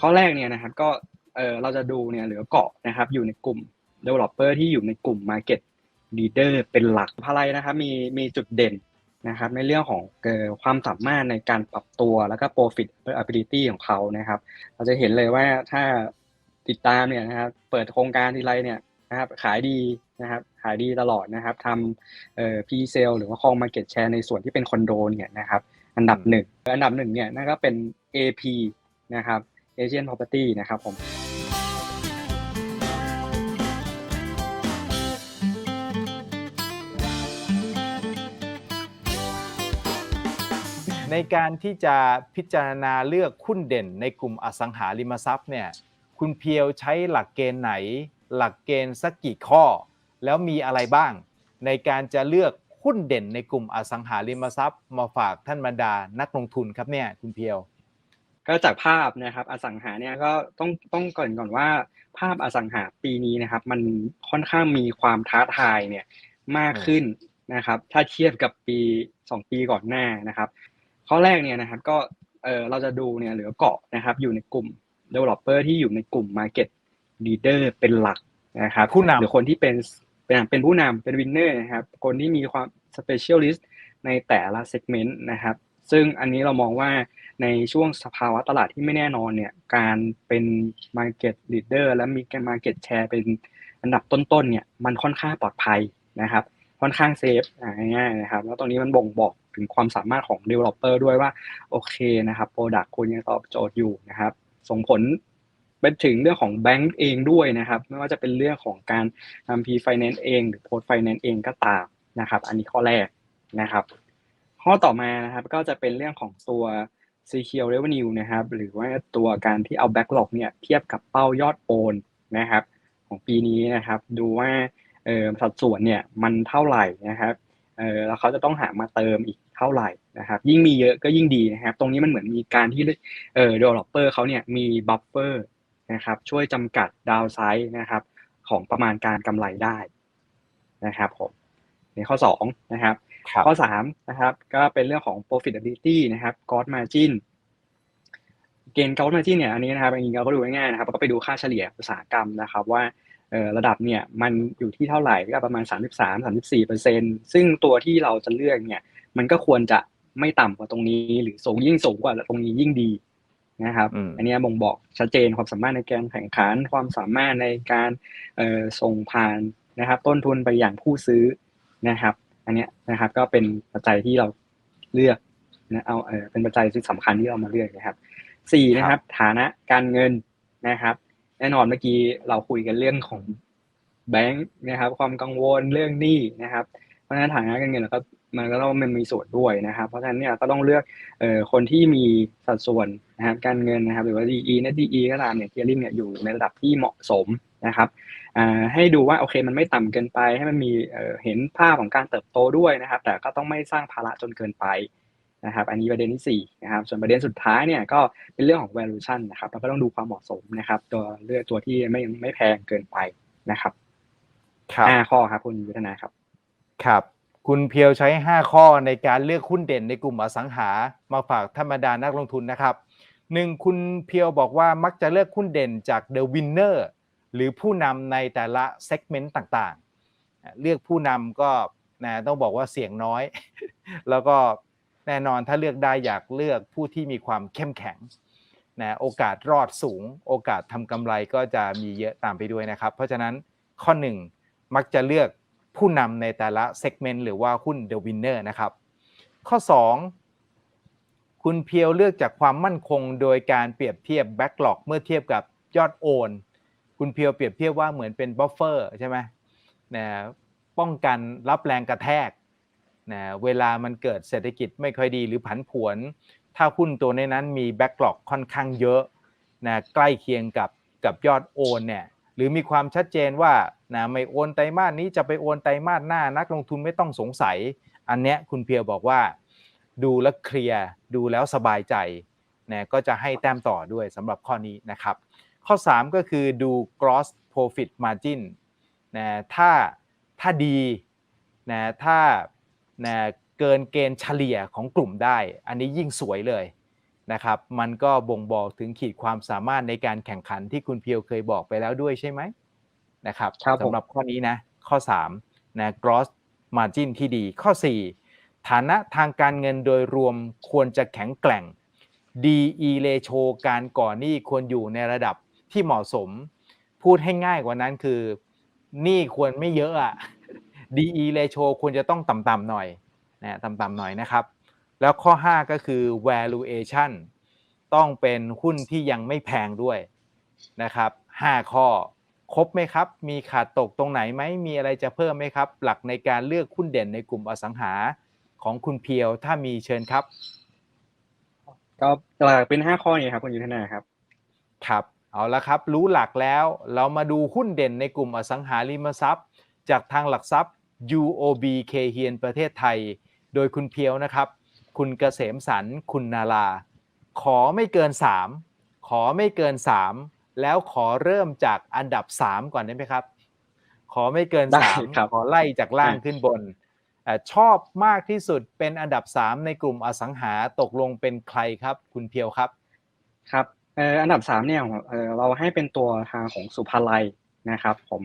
ข้อแรกเนี่ยนะครับก็เออเราจะดูเนี่ยเหลือเกาะนะครับอยู่ในกลุ่ม developer ที่อยู่ในกลุ่ม market leader เป็นหลักพาไลนะครับมีมีจุดเด่นนะครับในเรื่องของเอ่อความสามารถในการปรับตัวแล้วก็ profit ability ของเขานะครับ เราจะเห็นเลยว่าถ้าติดตามเนี่ยนะครับเปิดโครงการทีไรเนี่ยนะครับขายดีนะครับขายดีตลอดนะครับทำเอ่อ p s a l หรือว่าครอง market share ในส่วนที่เป็นคอนโดเนี่ยนะครับ อันดับหนึ่งอันดับหนึ่งเนี่ยนั่นก็เป็น AP นะครับ Asian Property นะครับผมในการที่จะพิจารณาเลือกหุ้นเด่นในกลุ่มอสังหาริมทรัพย์เนี่ยคุณเพียวใช้หลักเกณฑ์ไหน หลักเกณฑ์สักกี่ข้อ แล้วมีอะไรบ้าง ในการจะเลือกหุ้นเด่นในกลุ่มอสังหาริมทรัพย์ มาฝากท่านบรรดานักลงทุนครับเนี่ยคุณเพียว ก็จากภาพนะครับอสังหาเนี่ยก็ต้องต้องก่อนก่อนว่าภาพอสังหาปีนี้นะครับ มันค่อนข้างมีความท้าทายเนี่ยมากขึ้นนะครับ ถ้าเทียบกับปีสองปีก่อนหน้านะครับ ข้อแรกเนี่ยนะครับก็เออเราจะดูเนี่ยเหลือเกาะนะครับ อยู่ในกลุ่ม developer ที่อยู่ในกลุ่ม market leader เป็นหลักนะครับผู้นำหรือคนที่เป็นเป็นเป็นผู้นำเป็น winner นะครับ คนที่มีความ specialist ในแต่ละ segment นะครับ ซึ่งอันนี้เรามองว่า ในช่วงสภาวะตลาดที่ไม่แน่นอนเนี่ยการเป็น market leader และมี market share เป็นอันดับต้นๆเนี่ยมันค่อนข้างปลอดภัยนะครับค่อนข้างเซฟง่ายๆนะครับแล้วตรงนี้มันบ่งบอกถึงความสามารถของ developer ด้วยว่าโอเคนะครับ product คุณยังตอบโจทย์อยู่นะครับ ส่งผลเป็นถึงเรื่องของแบงก์เองด้วยนะครับ ไม่ว่าจะเป็นเรื่องของการทำ P-Finance เอง หรือ Post Finance เองก็ตามนะครับ อันนี้ข้อแรกนะครับ ข้อต่อมานะครับก็จะเป็นเรื่องของตัว Secure Revenue นะครับ หรือว่าตัวการที่เอา Backlog เนี่ยเทียบกับเป้ายอดโอนนะครับ ของปีนี้นะครับ ดูว่าสัดส่วนเนี่ยมันเท่าไหร่นะครับแล้วเขาจะต้องหามาเติมอีกเท่าไหร่นะครับ ยิ่งมีเยอะก็ยิ่งดีนะครับ ตรงนี้มันเหมือนมีการที่เออ developer เขาเนี่ยมี buffer นะครับ ช่วยจำกัดดาวไซด์นะครับ ของประมาณการกำไรได้นะครับผมในข้อ2นะครับ ข้อ3นะครับก็เป็นเรื่องของ profitability นะครับ gross margin เกณฑ์ gross margin เนี่ยอันนี้นะครับจริงๆเราก็ดูง่ายๆนะครับก็ไปดูค่าเฉลี่ยอุตสาหกรรมนะครับว่าเอ่อระดับเนี่ยมันอยู่ที่เท่าไหร่ก็ประมาณ 33-34เปอร์เซ็นซึ่งตัวที่เราจะเลือกเนี่ยมันก็ควรจะไม่ต่ำกว่าตรงนี้ หรือสูงยิ่งสูงกว่าตรงนี้ยิ่งดีนะครับอืมอันนี้บ่งบอกชัดเจนความสามารถในการแข่งขันความสามารถในการเอ่อส่งผ่านนะครับ ต้นทุนไปอย่างผู้ซื้อนะครับ อันเนี้ยนะครับ ก็เป็นปัจจัยที่เราเลือกนะเอาเออเป็นปัจจัยที่สำคัญที่เรามาเลือกนะครับสี่นะครับ ฐานะการเงินนะครับ แน่นอนเมื่อกี้เราคุยกันเรื่องของแบงค์นะครับ ความกังวลเรื่องหนี้นะครับ เพราะฉะนั้นฐานะการเงินเราก็มันก็ต้องมันมีส่วนด้วยนะครับ เพราะฉะนั้นเนี่ยก็ต้องเลือกเอ่อคนที่มีสัดส่วนนะครับการเงินนะครับ หรือว่า DE net DE ก็ตามเนี่ยเทียริ่งเนี่ยอยู่ในระดับที่เหมาะสม นะครับอ่าให้ดูว่าโอเคมันไม่ต่ำเกินไป ให้มันมีเอ่อเห็นภาพของการเติบโตด้วยนะครับ แต่ก็ต้องไม่สร้างภาระจนเกินไปนะครับ อันนี้ประเด็นที่สี่นะครับ ส่วนประเด็นสุดท้ายเนี่ยก็เป็นเรื่องของ valuation นะครับเราก็ต้องดูความเหมาะสมนะครับ ตัวเลือกตัวที่ไม่ไม่แพงเกินไปนะครับครับห้าข้อครับคุณยุทธนาครับ ครับ คุณเพียวใช้ 5 ข้อในการเลือกหุ้นเด่นในกลุ่มอสังหา มาฝากธรรมดานักลงทุนนะครับหนึ่งคุณเพียวบอกว่ามักจะเลือกหุ้นเด่นจาก The Winner หรือผู้นำในแต่ละ segment ต่างๆ เลือกผู้นำก็นะต้องบอกว่าเสียงน้อย แล้วก็แน่นอนถ้าเลือกได้อยากเลือกผู้ที่มีความเข้มแข็งนะโอกาสรอดสูง โอกาสทำกำไรก็จะมีเยอะตามไปด้วยนะครับ เพราะฉะนั้นข้อ 1 มักจะเลือกผู้นำในแต่ละ segment หรือว่าหุ้น The Winner นะครับ ข้อ 2 คุณเพียวเลือกจากความมั่นคงโดยการเปรียบเทียบ backlog เมื่อเทียบกับยอดโอน คุณเพียวเปรียบเทียบว่าเหมือนเป็น buffer ใช่ไหมนะป้องกันรับแรงกระแทกนะเวลามันเกิดเศรษฐกิจไม่ค่อยดีหรือผันผวน ถ้าหุ้นตัวในนั้นมี backlog ค่อนข้างเยอะนะใกล้เคียงกับกับยอดโอนเนี่ยหรือมีความชัดเจนว่านะไม่โอนไตรมาสนี้จะไปโอนไตรมาสหน้านักลงทุนไม่ต้องสงสัย อันเนี้ยคุณเพียวบอกว่า ดูแล้วเคลียร์ดูแล้วสบายใจนะก็จะให้แต้มต่อด้วยสำหรับข้อนี้นะครับ ข้อ 3 ก็คือดู gross profit margin นะถ้าถ้าดีนะถ้านะเกินเกณฑ์เฉลี่ยของกลุ่มได้ อันนี้ยิ่งสวยเลยนะครับ มันก็บ่งบอกถึงขีดความสามารถในการแข่งขันที่คุณเพียวเคยบอกไปแล้วด้วยใช่ไหมนะครับครับผมสำหรับข้อนี้นะข้อ3นะ gross margin ที่ดี ข้อ 4 ฐานะทางการเงินโดยรวมควรจะแข็งแกร่ง DE ratio การก่อหนี้ควรอยู่ในระดับ ที่เหมาะสม พูดให้ง่ายกว่านั้นคือหนี้ควรไม่เยอะอะ DE ratio ควรจะต้องต่ำๆหน่อยนะต่ำๆหน่อยนะครับ แล้วข้อ 5 ก็คือ valuation ต้องเป็นหุ้นที่ยังไม่แพงด้วยนะครับ 5 ข้อครบไหมครับ มีขาดตกตรงไหนไหม มีอะไรจะเพิ่มไหมครับ หลักในการเลือกหุ้นเด่นในกลุ่มอสังหาของคุณเพียวถ้ามีเชิญครับ ก็หลักเป็นห้าข้อนี้ครับคุณยุทธนาครับ ครับ เอาละครับ รู้หลักแล้วเรามาดูหุ้นเด่นในกลุ่มอสังหาริมทรัพย์ จากทางหลักทรัพย์ UOB k เฮียนประเทศไทย โดยคุณเพียวนะครับ คุณเกษมสันต์คุณนาลา ขอไม่เกิน 3 ขอไม่เกิน 3 แล้วขอเริ่มจากอันดับ 3 ก่อนได้ไหมครับ ขอไม่เกินได้ครับ3ขอไล่จากล่างอะขึ้นบนเอ่อชอบมากที่สุดเป็นอันดับ 3 ในกลุ่มอสังหาตกลงเป็นใครครับ คุณเพียวครับ ครับเอันดับสามเนี่ยเราให้เป็นตัวทางของสุภาลัยนะครับผม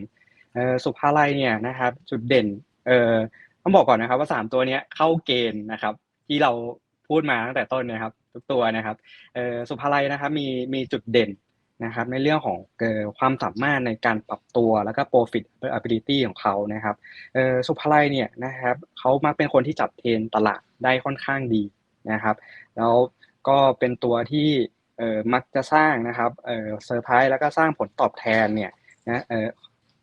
สุภาลัยเนี่ยนะครับจุดเด่นเออต้องบอกก่อนนะครับว่าสามตัวเนี้ยเข้าเกณฑ์นะครับที่เราพูดมาตั้งแต่ต้นนะครับทุกตัวนะครับสุภาลัยนะครับมีมีจุดเด่นนะครับในเรื่องของความสามารถในการปรับตัวแล้วก็ profit ability ของเขานะครับสุภาลัยเนี่ยนะครับเขามักเป็นคนที่จับเทรนตลาดได้ค่อนข้างดีนะครับ แล้วก็เป็นตัวที่ เอ่อมักจะสร้างนะครับเอ่อเซอร์ไพรส์แล้วก็สร้างผลตอบแทนเนี่ยนะเอ่อ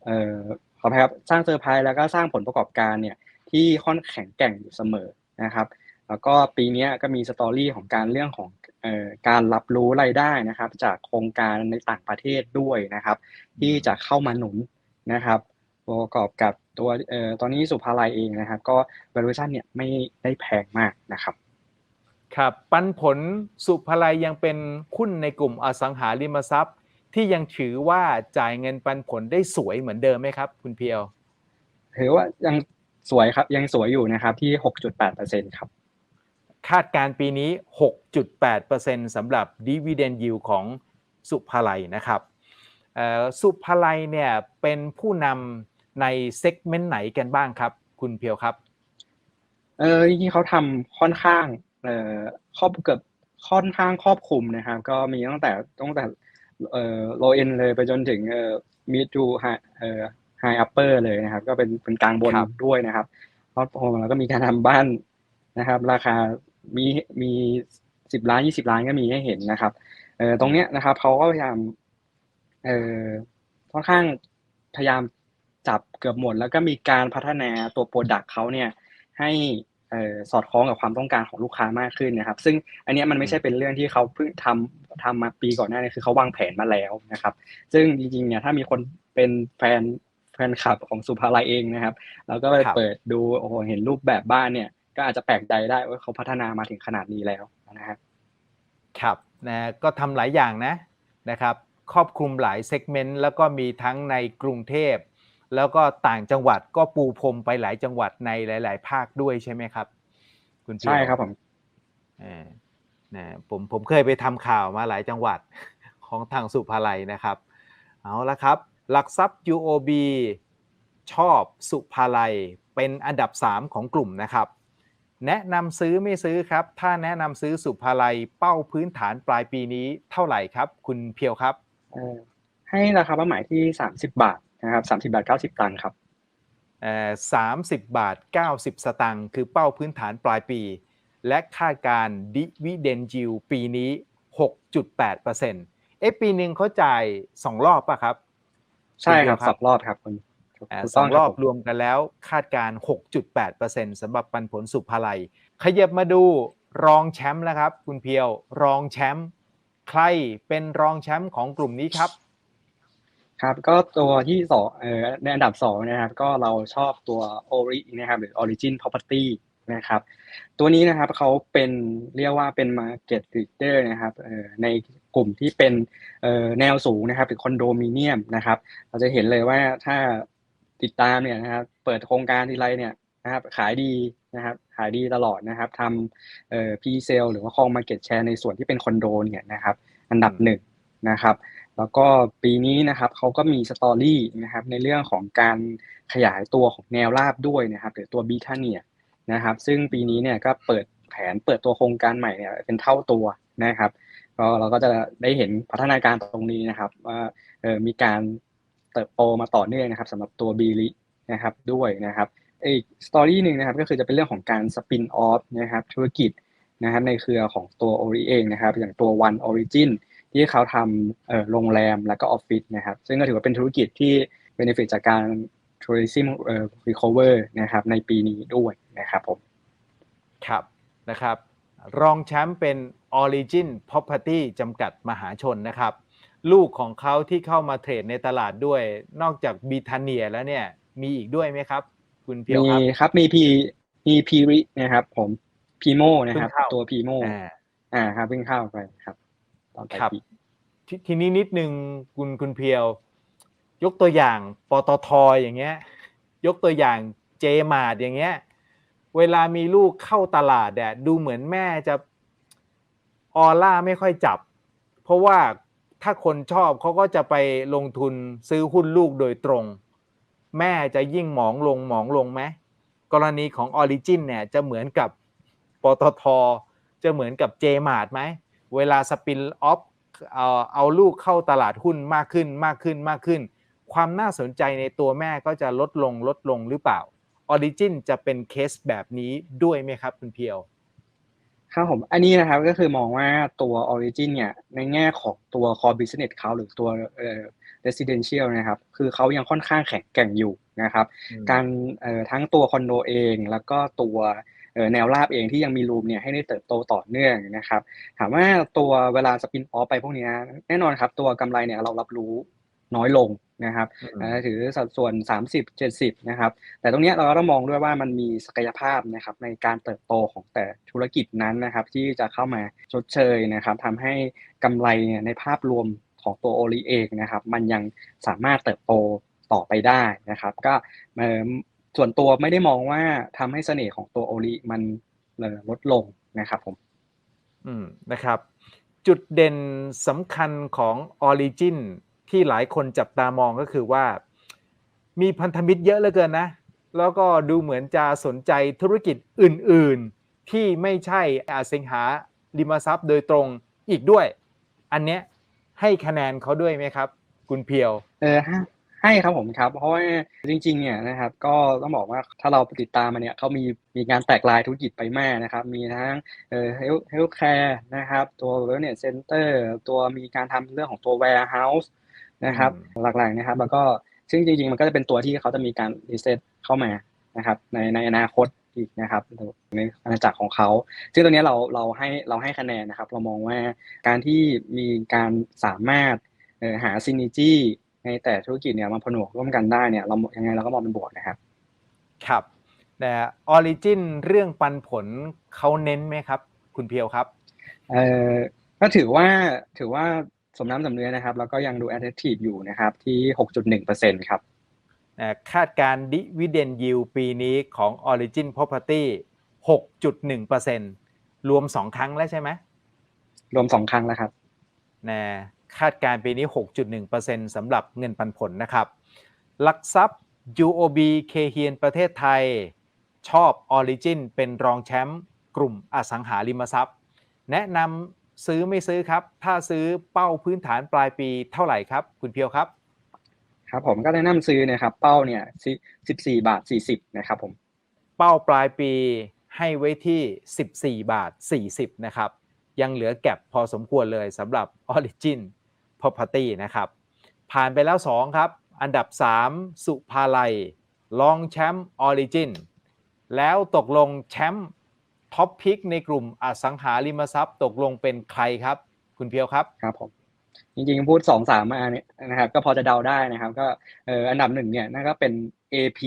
เอ่อขอภัยครับสร้างเซอร์ไพรส์แล้วก็สร้างผลประกอบการเนี่ยที่ค่อนแข็งแกร่งอยู่เสมอนะครับ แล้วก็ปีนี้ก็มีสตอรี่ของการเรื่องของเอ่อการรับรู้รายได้นะครับ จากโครงการในต่างประเทศด้วยนะครับ ที่จะเข้ามาหนุนนะครับประกอบกับตัวเอ่อตอนนี้สุภาลัยเองนะครับ ก็ valuation เนี่ยไม่ได้แพงมากนะครับ ครับปันผลสุภาลัยยังเป็นหุ้นในกลุ่มอสังหาริมทรัพย์ ที่ยังถือว่าจ่ายเงินปันผลได้สวยเหมือนเดิมไหมครับ คุณเพียวถือว่ายังสวยครับยังสวยอยู่นะครับที่ 6.8%ครับคาดการณ์ปีนี้ 6.8%สำหรับ Dividend Yield ของสุภาลัยนะครับเอ่อสุภาลัยเนี่ยเป็นผู้นำในเซกเมนต์ไหนกันบ้างครับ คุณเพียวครับ เออจริงๆเขาทำค่อนข้าง เอ่อครอบเกือบค่อนข้างครอบคลุมนะครับ ก็มีตั้งแต่ตั้งแต่เอ่อ low end เลยไปจนถึงเอ่อ mid to high เอ่อ high upper เลยนะครับ ก็เป็นเป็นกลางบนครับด้วยนะครับเพราะผมแล้วก็มีการทำบ้านนะครับ ราคามีมีสิบล้านยี่สิบล้านก็มีให้เห็นนะครับเอ่อตรงเนี้ยนะครับเขาก็พยายามเอ่อค่อนข้างพยายามจับเกือบหมด แล้วก็มีการพัฒนาตัวโปรดักต์เขาเนี่ยให้เอ่อ สอดคล้องกับความต้องการของลูกค้ามากขึ้นนะครับ ซึ่งอันนี้มันไม่ใช่เป็นเรื่องที่เขาเพิ่งทำทำมาปีก่อนหน้านี้คือเขาวางแผนมาแล้วนะครับ ซึ่งจริงๆเนี่ยถ้ามีคนเป็นแฟนแฟนคลับของสุภาลัยเองนะครับ แล้วก็ไปเปิดดูโอ้โหเห็นรูปแบบบ้านเนี่ย ก็อาจจะแปลกใจได้ว่าเขาพัฒนามาถึงขนาดนี้แล้วนะครับครับนะก็ทำหลายอย่างนะนะครับ ครอบคลุมหลายเซกเมนต์แล้วก็มีทั้งในกรุงเทพ แล้วก็ต่างจังหวัดก็ปูพรมไปหลายจังหวัดในหลาย ๆ ภาคด้วยใช่ไหมครับ คุณเพียวใช่ครับผมเออนะผมผมเคยไปทำข่าวมาหลายจังหวัดของทางสุภาลัยนะครับ เอาละครับ หลักทรัพย์ UOB ชอบสุภาลัยเป็นอันดับ 3 ของกลุ่มนะครับ แนะนำซื้อไม่ซื้อครับ ถ้าแนะนำซื้อสุภาลัยเป้าพื้นฐานปลายปีนี้เท่าไหร่ครับ คุณเพียวครับเอ่อให้ราคาเป้าหมายที่ 30 บาท นะครับ30บาท90ตังค์ครับเอ่อ30บาท90สตางค์คือเป้าพื้นฐานปลายปี และคาดการดิวิเดนจิวปีนี้6.8%เอ๊ะปีหนึ่งเขาจ่าย2รอบป่ะครับ ใช่ครับคุณเดียวครับสองรอบครับคุณอ่าถูกสต้องรอบคผมรวมกันแล้วคาดการ 6.8%สำหรับปันผลสุภาลัย ขยับมาดูรองแชมป์แล้วครับ คุณเพียวรองแชมป์ใครเป็นรองแชมป์ของกลุ่มนี้ครับ ครับก็ตัวที่สองเออในอันดับสองนะครับก็เราชอบตัว Ori นะครับหรือ Origin Property นะครับตัวนี้นะครับเขาเป็นเรียกว่าเป็น Market Leader นะครับเออในกลุ่มที่เป็นแนวสูงนะครับหรือคอนโดมิเนียมนะครับ เราจะเห็นเลยว่าถ้าติดตามเนี่ยนะครับเปิดโครงการทีไรเนี่ยนะครับขายดีนะครับขายดีตลอดนะครับทำเอ่อพีเซลหรือว่าครองมาเก็ตแชร์ในส่วนที่เป็นคอนโดเนี่ยนะครับอันดับหนึ่งนะครับ แล้วก็ปีนี้นะครับเขาก็มีสตอรี่นะครับในเรื่องของการขยายตัวของแนวราบด้วยนะครับหรือตัวบีทาเนียนะครับ ซึ่งปีนี้เนี่ยก็เปิดแผนเปิดตัวโครงการใหม่เนี่ยเป็นเท่าตัวนะครับก็เราก็จะได้เห็นพัฒนาการตรงนี้นะครับว่าเออมีการเติบโตมาต่อเนื่องนะครับสำหรับตัวบีลินะครับด้วยนะครับอีกสตอรี่หนึ่งนะครับก็คือจะเป็นเรื่องของการสปินออฟนะครับธุรกิจนะครับในเครือของตัวโอริเองนะครับอย่างตัว One Origin ที่เขาทำเอ่อโรงแรมแล้วก็ออฟฟิศนะครับ ซึ่งก็ถือว่าเป็นธุรกิจที่ benefit จากการ tourism เอ่อ recover นะครับ ในปีนี้ด้วยนะครับผม ครับนะครับ รองแชมป์เป็น Origin Property จำกัดมหาชนนะครับ ลูกของเขาที่เข้ามาเทรดในตลาดด้วย นอกจากบีทาเนียแล้วเนี่ย มีอีกด้วยไหมครับ คุณเพียวมีครับครับ มีพีมีพีรินะครับ ผมพีโมนะครับเพิ่งเข้าตัวพีโมอ่าอ่าครับเพิ่งเข้าไปครับต อนปลายครับปีททีนี้นิดนึงคุณคุณเพียว ยกตัวอย่างปตทอย่างเงี้ย ยกตัวอย่างเจมาดอย่างเงี้ย เวลามีลูกเข้าตลาดเนี่ยดูเหมือนแม่จะออร่าไม่ค่อยจับ เพราะว่าถ้าคนชอบเขาก็จะไปลงทุนซื้อหุ้นลูกโดยตรง แม่จะยิ่งหมองลงหมองลงไหมกรณีของ Origin เนี่ยจะเหมือนกับปตทจะเหมือนกับเจมาดไหม เวลาสปินออฟเอาเอาลูกเข้าตลาดหุ้นมากขึ้นมากขึ้นมากขึ้น ความน่าสนใจในตัวแม่ก็จะลดลงลดลงหรือเปล่า Origin จะเป็นเคสแบบนี้ด้วยไหมครับคุณเพียวครับผมอันนี้นะครับก็คือมองว่าตัว Origin เนี่ยในแง่ของตัว core business เขาหรือตัวเอ่อ residential นะครับคือเขายังค่อนข้างแข็งแกร่งอยู่นะครับ การเอ่อทั้งตัวคอนโดเอง แล้วก็ตัวเอ่อ แนวราบเองที่ยังมีรูมเนี่ยให้ได้เติบโตต่อเนื่องนะครับถามว่าตัวเวลาสปินออฟไปพวกเนี้ยแน่นอนครับตัวกำไรเนี่ยเรารับรู้น้อยลงนะครับอืมเอ่อถือสัดส่วน 30 70นะครับแต่ตรงเนี้ยเราก็ต้องมองด้วยว่ามันมีศักยภาพนะครับในการเติบโตของแต่ธุรกิจนั้นนะครับที่จะเข้ามาชดเชยนะครับทำให้กำไรเนี่ยในภาพรวมของตัวโอลีเองนะครับมันยังสามารถเติบโตต่อไปได้นะครับ ก็เอ่อ ส่วนตัวไม่ได้มองว่าทำให้เสน่ห์ของตัวโอลีมันเอ่อลดลงนะครับผมอืมนะครับ จุดเด่นสำคัญของ Origin ที่หลายคนจับตามองก็คือว่า มีพันธมิตรเยอะเหลือเกินนะ แล้วก็ดูเหมือนจะสนใจธุรกิจอื่น ๆ ที่ไม่ใช่อสังหาริมทรัพย์โดยตรงอีกด้วย อันเนี้ยให้คะแนนเขาด้วยไหมครับ คุณเพียว เออ ให้ให้ครับผมครับ เพราะว่าจริงๆเนี่ยนะครับก็ต้องบอกว่าถ้าเราติดตามมาเนี่ยเขามีมีการแตกลายธุรกิจไปมากนะครับ มีทั้งเอ่อเฮลเฮลแคร์นะครับ ตัวเวลเนสเซ็นเตอร์ตัวมีการทำเรื่องของตัว warehouse นะครับอืมหลักๆนะครับ แล้วก็ซึ่งจริงๆ มันก็จะเป็นตัวที่เขาจะมีการรีเซ็ตเข้ามานะครับในในอนาคตอีกนะครับในอาณาจักรของเขา ซึ่งตรงเนี้ยเราเราให้เราให้คะแนนนะครับ เรามองว่าการที่มีการสามารถเอ่อหาซิน e จี ในแต่ธุรกิจเนี่ยมาผนวกร่วมกันได้เนี่ยเรายังไงเราก็มองเป็นบวกนะครับ ครับแต่ออริจินเรื่องปันผลเขาเน้นไหมครับ คุณเพียวครับเอ่อก็ถือว่าถือว่าสมน้ำสมเนื้อนะครับ แล้วก็ยังดู attractive อยู่นะครับที่ 6.1%ครับอ่าคาดการณ์ดิวิเดนยิวปีนี้ของ Origin Property 6.1%รวม 2 ครั้งแล้วใช่ไหมรวม 2 ครั้งแล้วครับนะ คาดการณ์ปีนี้ 6.1%สำหรับเงินปันผลนะครับ หลักทรัพย์ UOB เคเฮียนประเทศไทย ชอบ Origin เป็นรองแชมป์กลุ่มอสังหาริมทรัพย์ แนะนำซื้อไม่ซื้อครับ ถ้าซื้อเป้าพื้นฐานปลายปีเท่าไหร่ครับ คุณเพียวครับ ครับผมก็แนะนำซื้อนะครับ เป้าเนี่ย14 บาท 40 นะครับผม เป้าปลายปีให้ไว้ที่ 14 บาท 40 นะครับ ยังเหลือแก็บพอสมควรเลยสำหรับ Origin Property นะครับ ผ่านไปแล้ว 2 ครับ อันดับ 3 สุภาลัยรองแชมป์ Origin แล้วตกลงแชมป์ท็อปพิกในกลุ่มอสังหาริมทรัพย์ ตกลงเป็นใครครับ คุณเพียวครับครับผมจริงๆพูด2 3มาเนี่ยนะครับ ก็พอจะเดาได้นะครับ ก็เอ่ออันดับหนึ่งเนี่ยนั่นก็เป็น AP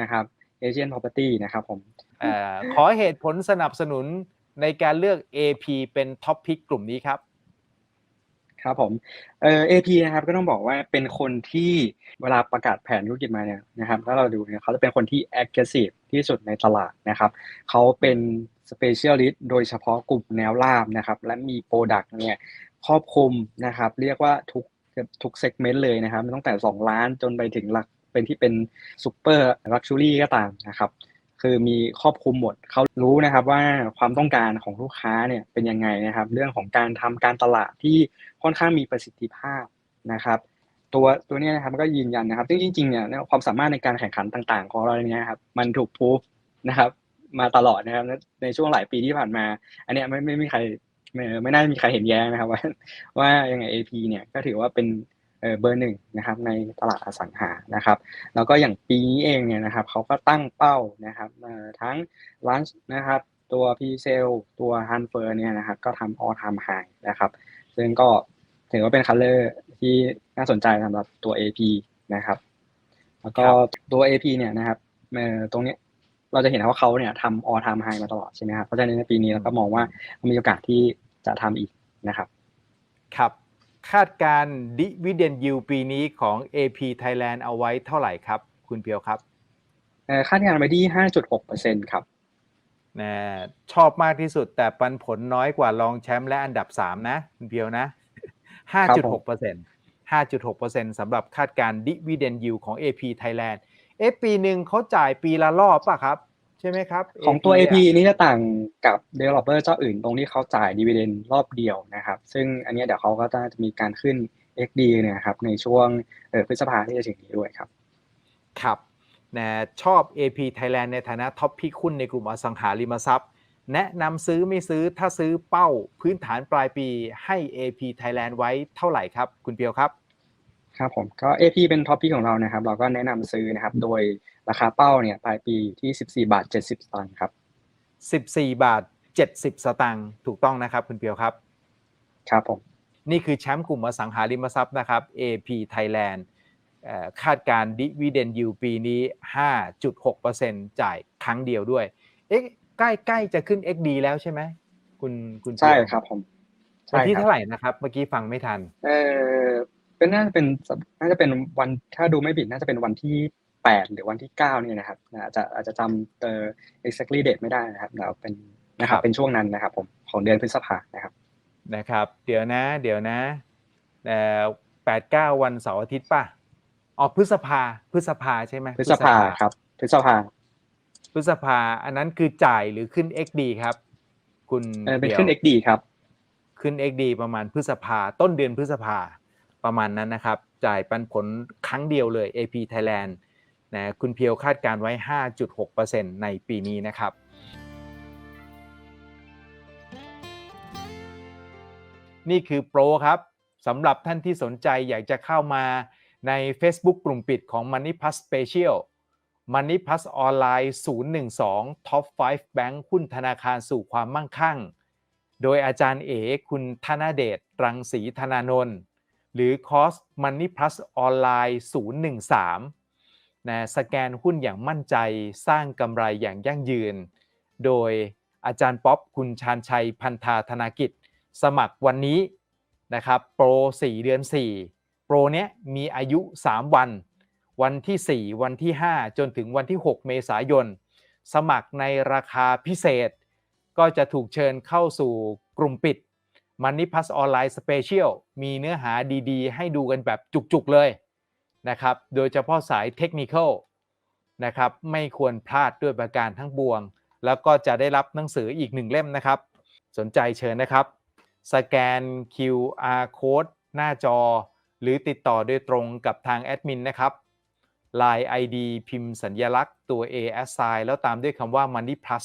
นะครับ Asian Property นะครับผมเอ่อขอเหตุผลสนับสนุนในการเลือก AP เป็นท็อปพิกกลุ่มนี้ครับ ครับผมเอ่อ AP นะครับก็ต้องบอกว่าเป็นคนที่เวลาประกาศแผนธุรกิจมาเนี่ยนะครับถ้าเราดูเนี่ยเขาจะเป็นคนที่ aggressive ที่สุดในตลาดนะครับเขาเป็น specialist โดยเฉพาะกลุ่มแนวราบนะครับและมี product เนี่ยครอบคลุมนะครับเรียกว่าทุกทุก segment เลยนะครับตั้งแต่ 2 ล้านจนไปถึงหลักเป็นที่เป็น super luxury ก็ตามนะครับ คือมีครอบคลุมหมดเขารู้นะครับว่าความต้องการของลูกค้าเนี่ยเป็นยังไงนะครับ เรื่องของการทำการตลาดที่ค่อนข้างมีประสิทธิภาพนะครับตัวตัวนี้นะครับก็ยืนยันนะครับซึ่งจริงๆเนี่ยความสามารถในการแข่งขันต่าง ๆ ของเราเนี่ยครับมันถูกพูฟนะครับ มาตลอดนะครับในช่วงหลายปีที่ผ่านมา อันนี้ไม่ไม่มีใครไม่ไม่น่ามีใครเห็นแย้งนะครับว่าว่ายังไง AP เนี่ยก็ถือว่าเป็น เบอร์หนึ่งนะครับในตลาดอสังหานะครับแล้วก็อย่างปีนี้เองเนี่ยนะครับเขาก็ตั้งเป้านะครับทั้งลันช์นะครับตัว p ีเซลตัวฮันเฟอร์เนี่ยนะครับก็ทำออทามไฮนะครับซึ่งก็ถือว่าเป็นคัลเลอร์ที่น่าสนใจสำหรับตัว AP นะครับแล้วก็ตัว AP เนี่ยนะครับตรงนี้เราจะเห็นว่าเขาเนี่ยทำออทามไฮมาตลอดใช่ไหมครับเพราะฉะนั้นในปีนี้เราก็มองว่ามีโอกาสที่จะทำอีกนะครับ ครับ คาดการดิวิเดนยิวปีนี้ของ AP Thailand เอาไว้เท่าไหร่ครับ คุณเพียวครับคาดการณ์ไว้ที่ 5.6%ครับนะชอบมากที่สุดแต่ปันผลน้อยกว่ารองแชมป์และอันดับ 3 นะ คุณเพียวนะ 5.6% 5.6%สำหรับคาดการดิวิเดนยิวของ AP Thailand เอ๊ะปีหนึ่งเขาจ่ายปีละรอบป่ะครับ ใช่ไหมครับ ของตัว AP นี่จะต่างกับ developer เจ้าอื่นตรงที่เขาจ่ายดีเวเดนรอบเดียวนะครับ ซึ่งอันนี้เดี๋ยวเขาก็จะมีการขึ้น XD เนี่ยครับในช่วงพฤษภาที่จะถึงนี้ด้วยครับ ครับนะชอบ AP Thailand ในฐานะท็อปพิคุณในกลุ่มอสังหาริมทรัพย์ แนะนำซื้อไม่ซื้อถ้าซื้อเป้าพื้นฐานปลายปีให้ AP Thailand ไว้เท่าไหร่ครับ คุณเปียวครับ ครับผมก็ AP เป็นท็อปพิของเรานะครับ เราก็แนะนำซื้อนะครับ โดยราคาเป้าเนี่ยปลายปีที่ 14 บาท 70 สตางค์ครับ 14 บาท 70 สตางค์ถูกต้องนะครับ คุณเปียวครับ ครับผม นี่คือแชมป์กลุ่มอสังหาริมทรัพย์นะครับ AP Thailand คาดการดิวิเดนยูปีนี้ 5.6%จ่ายครั้งเดียวด้วย เอ๊ะใกล้ๆจะขึ้น XD แล้วใช่ไหมคุณคุณใช่ครับผมวันที่เท่าไหร่นะครับ เมื่อกี้ฟังไม่ทัน เออ เป็นน่าจะเป็นน่าจะเป็นวันถ้าดูไม่ผิดน่าจะเป็นวันที่แปดหรือวันที่เก้านี่นะครับอาจจะอาจจะจำเอ่อ exactly date ไม่ได้นะครับเดี๋ยวเป็นนะครับเป็นช่วงนั้นนะครับ ผมของเดือนพฤษภานะครับนะครับ เดี๋ยวนะ เดี๋ยวนะแปดเก้าวันเสาร์อาทิตย์ป่ะออกพฤษภาพฤษภาใช่ไหมพฤษภาครับ พฤษภาพฤษภาอันนั้นคือจ่ายหรือขึ้น XD ครับ คุณเป็นขึ้น XD ครับ ขึ้น XD ประมาณพฤษภาต้นเดือนพฤษภา ประมาณนั้นนะครับ จ่ายปันผลครั้งเดียวเลย AP Thailand นะคุณเพียวคาดการไว้ 5.6%ในปีนี้นะครับ นี่คือโปรครับสำหรับท่านที่สนใจอยากจะเข้ามาใน Facebook กลุ่มปิดของ Money Plus Special Money Plus ออนไลน์012 Top 5 Bank หุ้นธนาคารสู่ความมั่งคั่ง โดยอาจารย์เอคุณธนเดชรังสีธนานนท์ หรือคอส Money Plus ออนไลน์013นะสแกนหุ้นอย่างมั่นใจสร้างกำไรอย่างยั่งยืน โดยอาจารย์ป๊อปคุณชาญชัยพันธาธนากิจ สมัครวันนี้นะครับโปร 4 เดือน 4 โปรเนี้ยมีอายุ 3 วัน วันที่ 4 วันที่ 5 จนถึงวันที่ 6 เมษายน สมัครในราคาพิเศษ ก็จะถูกเชิญเข้าสู่กลุ่มปิด Money Plus ออนไลน์สเปเชียลมีเนื้อหาดีๆ ให้ดูกันแบบจุกๆเลยนะครับ โดยเฉพาะสายเทคนิคอลนะครับ ไม่ควรพลาดด้วยประการทั้งปวง แล้วก็จะได้รับหนังสืออีกหนึ่งเล่มนะครับ สนใจเชิญนะครับ สแกน QR code หน้าจอ หรือติดต่อโดยตรงกับทางแอดมินนะครับ Line ID พิมพ์สัญญลักษณ์ตัว A S i แล้วตามด้วยคำว่า Money Plus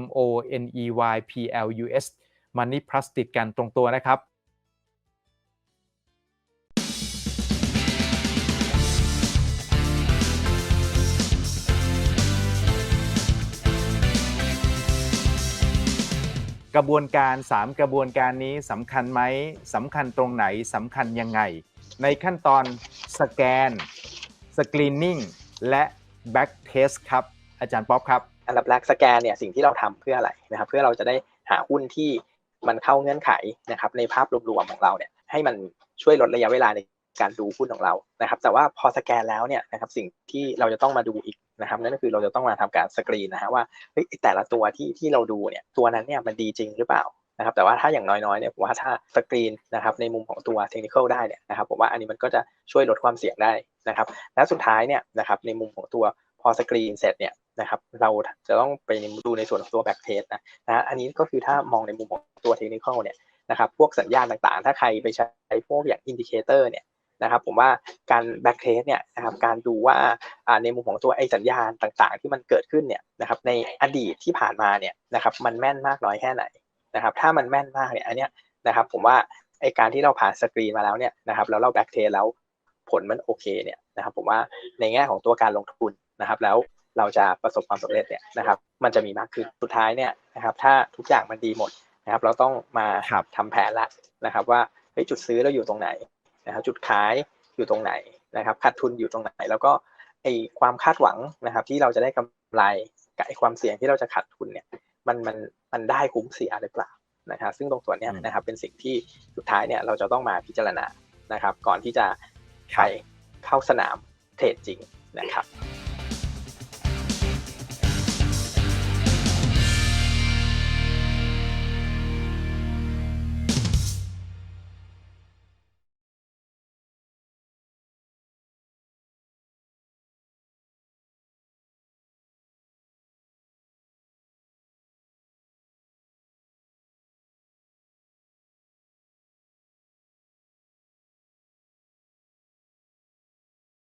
M O N E Y P L U S Money Plus ติดกันตรงตัวนะครับกระบวนการ 3 กระบวนการนี้สำคัญไหมสำคัญตรงไหนสำคัญยังไง ในขั้นตอนสแกนสกรีนนิ่งและแบ็กเทสครับ อาจารย์ป๊อปครับ อันดับแรกสแกนเนี่ยสิ่งที่เราทำเพื่ออะไรนะครับ เพื่อเราจะได้หาหุ้นที่ มันเข้าเงื่อนไขนะครับในภาพรวมๆของเราเนี่ยให้มันช่วยลดระยะเวลาในการดูหุ้นของเรานะครับ แต่ว่าพอสแกนแล้วเนี่ยนะครับสิ่งที่เราจะต้องมาดูอีกนะครับนั่นก็คือเราจะต้องมาทำการสกรีนนะฮะว่าเฮ้ยแต่ละตัวที่ที่เราดูเนี่ยตัวนั้นเนี่ยมันดีจริงหรือเปล่านะครับแต่ว่าถ้าอย่างน้อยๆเนี่ยผมว่าถ้าสกรีนนะครับในมุมของตัวเทคนิคได้เนี่ยนะครับผมว่าอันนี้มันก็จะช่วยลดความเสี่ยงได้นะครับและสุดท้ายเนี่ยนะครับในมุมของตัวพอสกรีนเสร็จเนี่ย นะครับ เราจะต้องไปดูในส่วนของตัวแบ็กเทสนะนะอันนี้ก็คือถ้ามองในมุมของตัวเทคนิคเนี่ยนะครับพวกสัญญาณต่างๆ ถ้าใครไปใช้พวกอย่างอินดิเคเตอร์เนี่ยนะครับผมว่าการแบ็กเทสเนี่ยนะครับการดูว่าในมุมของตัวไอสัญญาณต่างๆ ที่มันเกิดขึ้นเนี่ยนะครับในอดีตที่ผ่านมาเนี่ยนะครับมันแม่นมากน้อยแค่ไหนนะครับถ้ามันแม่นมากเนี่ยอันเนี้ยนะครับผมว่าไอการที่เราผ่านสกรีนมาแล้วเนี่ยนะครับแล้วเราแบ็กเทสแล้วผลมันโอเคเนี่ยนะครับผมว่าในแง่ของตัวการลงทุนนะครับแล้ว เราจะประสบความสำเร็จเนี่ยนะครับ มันจะมีมากขึ้นสุดท้ายเนี่ยนะครับ ถ้าทุกอย่างมันดีหมดนะครับ เราต้องมาครับทำแผนละนะครับ ว่าเฮ้ยจุดซื้อเราอยู่ตรงไหนนะครับ จุดขายอยู่ตรงไหนนะครับขาดทุนอยู่ตรงไหน แล้วก็ไอความคาดหวังนะครับ ที่เราจะได้กำไรกับไอความเสี่ยงที่เราจะขาดทุนเนี่ย มันมันมันได้คุ้มเสียหรือเปล่านะครับ ซึ่งตรงส่วนเนี้ยอืมนะครับ เป็นสิ่งที่สุดท้ายเนี่ยเราจะต้องมาพิจารณานะครับ ก่อนที่จะครัไปบเข้าสนามเทรดจริงนะครับ